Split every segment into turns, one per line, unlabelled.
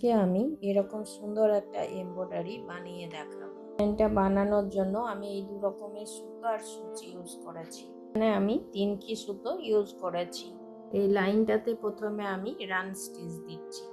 আজকে আমি এরকম সুন্দর একটা এমব্রয়ডারি বানিয়ে দেখাবো। প্যান্টটা বানানোর জন্য আমি এই দু রকমের সুতো আর সুচি ইউজ করেছি। মানে আমি তিন কি সুতো ইউজ করেছি। এই লাইনটাতে প্রথমে আমি রান স্টিচ দিচ্ছি।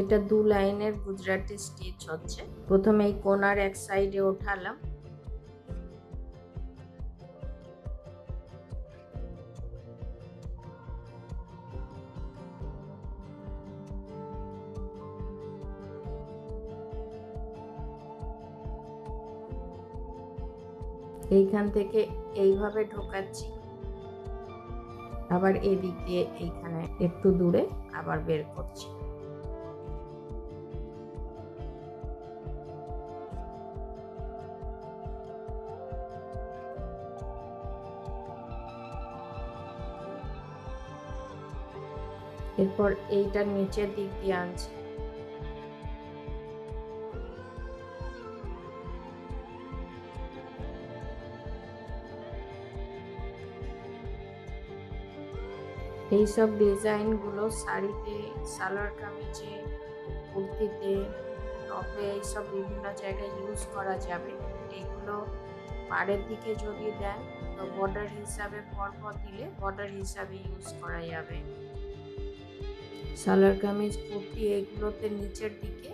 এটা দু লাইনের গুজরাটি স্টিচ হচ্ছে। প্রথমে এই কোনার এক সাইডে ওঠালাম। এইখান থেকে এইভাবে ঢোকাচ্ছি। আবার এদিক দিয়ে এইখানে একটু দূরে আবার বের করছি। এরপর এইটার নিচের দিক দিয়ে আনছি। এইসব ডিজাইনগুলো শাড়িতে, সালোয়ার কামিজে, কুর্তিতে, টপে এইসব বিভিন্ন জায়গায় ইউজ করা যাবে। এগুলো পাড়ের দিকে যদি দেন তো বর্ডার হিসাবে পরপর দিলে বর্ডার হিসাবে ইউজ করা যাবে। সালোয়ার কামিজ কুর্তি এগুলোতে নিচের দিকে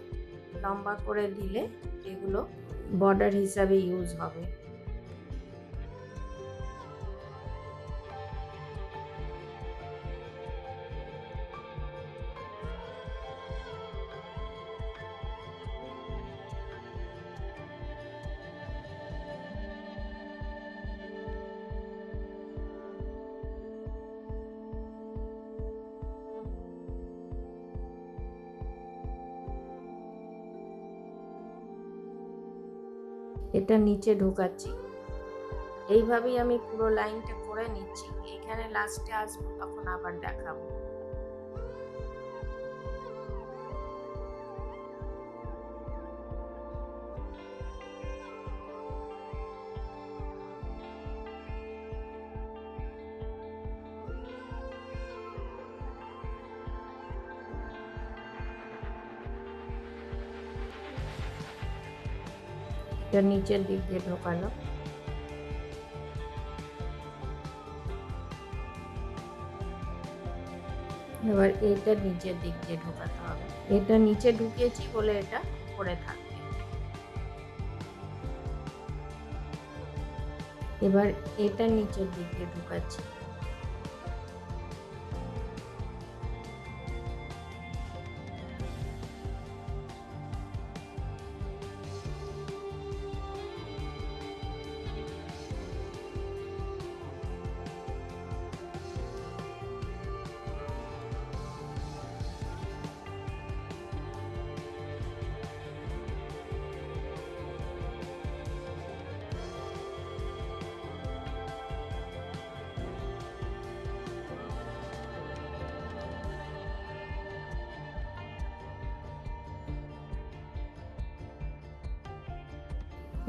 লম্বা করে দিলে এগুলো বর্ডার হিসাবে ইউজ হবে। এটা নিচে ঢোকাচ্ছি। এইভাবেই আমি পুরো লাইনটা করে নিচ্ছি। এখানে লাস্টে আসব, তখন আবার দেখাবো। এটা নিচের দিক দিয়ে ঢোকানো এবার এটা নিচের দিক দিয়ে ঢোকাতে হবে। এটা নিচে ঢুকিয়েছি বলে এটা উপরে থাকবে। এবার এটা নিচের দিক দিয়ে ঢুকাচ্ছি।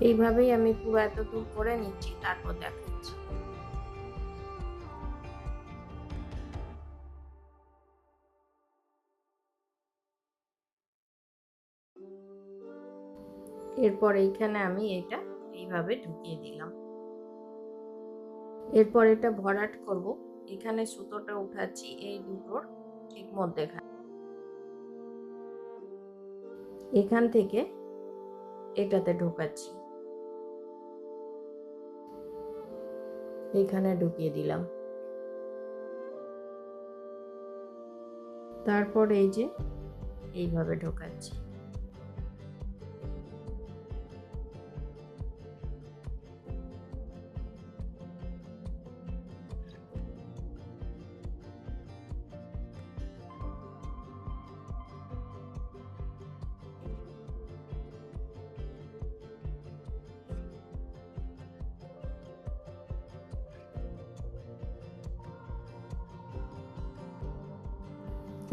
এইভাবেই আমি পুরো এত দূর করে নিচ্ছি, তারপর দেখাচ্ছি এরপর এইখানে আমি এটা এইভাবে ঢুকিয়ে দিলাম। এরপর এটা ভরাট করব। এখানে সুতোটা উঠাচ্ছি এই দুটোর ঠিক মধ্যেখানে এখান থেকে এটাতে ঢোকাচ্ছি। এখানে ঢুকিয়ে দিলাম। তারপর এই যে এইভাবে ঢোকাচ্ছি।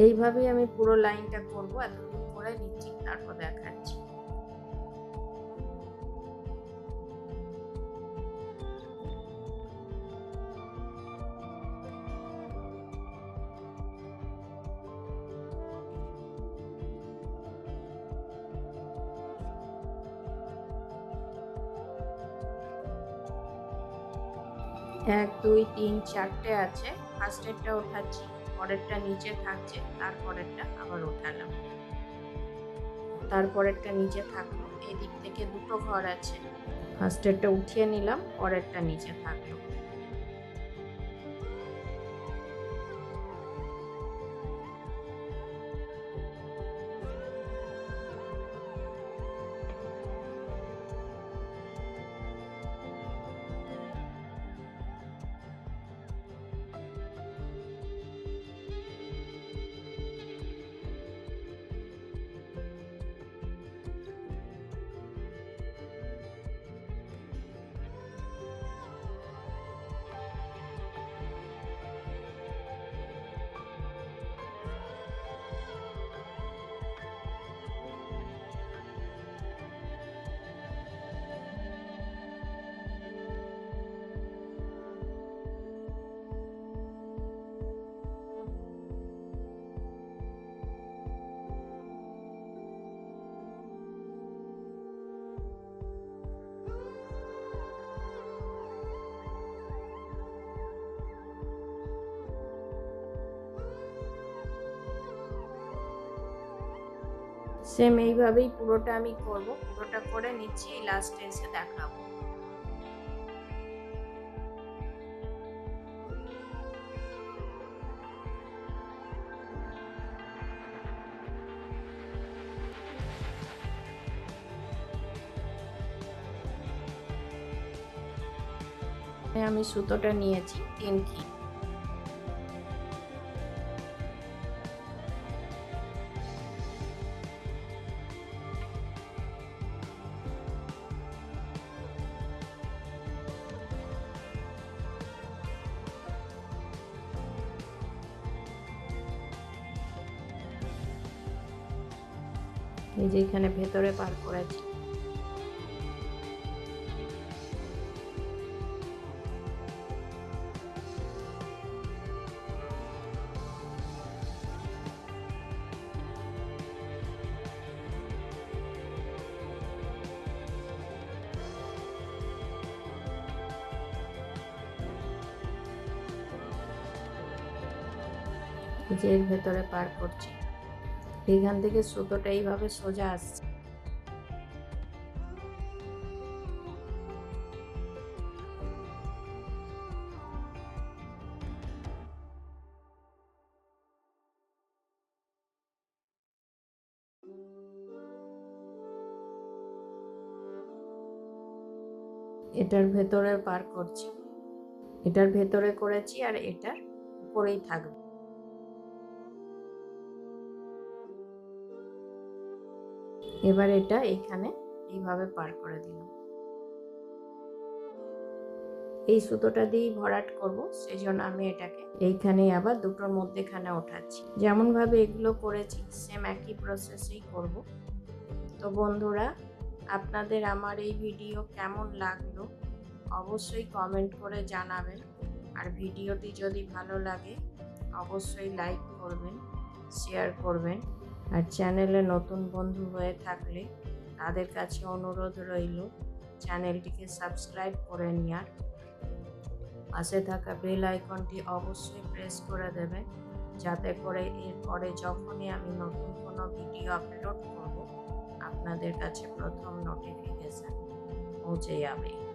এইভাবেই আমি পুরো লাইনটা করব, এতটুকু করে নিচ্ছি, তারপর দেখাচ্ছি। এক, দুই, তিন, চারটে আছে ফার্স্টেরটা ওঠাচ্ছি। পরেরটা নিচে থাকছে, তারপরেরটা আবার ওঠালাম। তারপরেরটা নিচে থাকল, এদিক থেকে দুটো ঘর আছে। ফার্স্টেরটা উঠিয়ে নিলাম, পরেরটা নিচে থাকল। সেম এইভাবেই পুরোটা আমি করব। পুরোটা করে নিচ্ছি লাস্টে এসে দেখাবো। আমি সুতোটা নিয়েছি, তিন কি এই যে এখানে ভেতরে পার করেছি। যে ভেতরে পার করছি। এখান থেকে সুতোটা এইভাবে সোজা আসছে। এটার ভেতরে পার করছি। এটার ভেতরে করেছি আর এটার উপরেই থাকবে। এবার এটা এখানে এইভাবে পার করে দিলাম। এই সুতোটা দিয়েই ভরাট করব সেই জন্য আমি এটাকে এইখানে আবার দুটোর মধ্যেখানে ওঠাচ্ছি। যেমন ভাবে এগুলো করেছি সেম একই প্রসেসেই করব। তো বন্ধুরা, আপনাদের আমার এই ভিডিও কেমন লাগল অবশ্যই কমেন্ট করে জানাবেন। আর ভিডিওটি যদি ভালো লাগে, অবশ্যই লাইক করবেন শেয়ার করবেন। আর চ্যানেলে নতুন বন্ধু হয়ে থাকলে তাদের কাছে অনুরোধ রইল চ্যানেলটিকে সাবস্ক্রাইব করে নেওয়ার পাশে থাকা বেল আইকনটি অবশ্যই প্রেস করে দেবেন যাতে করে এরপরে যখনই আমি নতুন কোনো ভিডিও আপলোড করব, আপনাদের কাছে প্রথম নোটিফিকেশান পৌঁছে যাবে।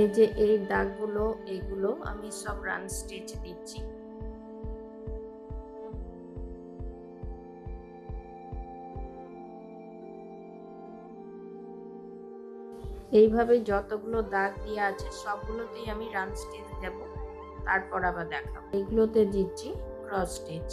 এই যে এই দাগগুলো, এগুলো আমি সব রান স্টিচ দিচ্ছি। এইভাবে যতগুলো দাগ দিয়ে আছে, সবগুলোতেই আমি রান স্টিচ দেব। তারপর আবার দেখাবো। এইগুলোতে দিচ্ছি ক্রস স্টিচ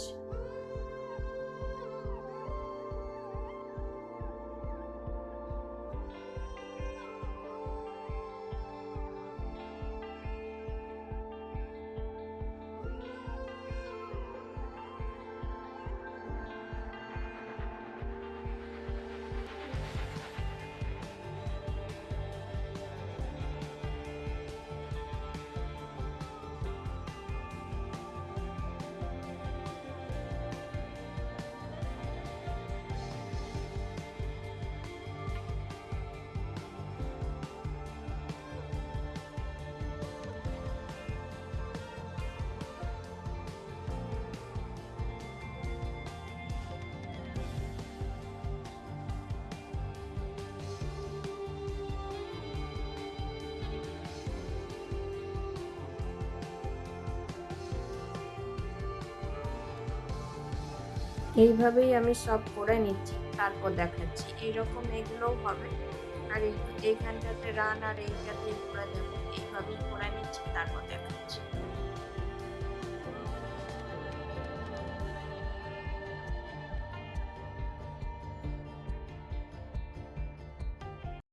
এইভাবেই আমি সব করে নিচ্ছি, তারপর দেখাচ্ছি। এইরকম এগুলোও হবে। আর এই- এইখানটাতে রান আর এইটাতে করে এইভাবেই করে নিচ্ছি, তারপর দেখাচ্ছি।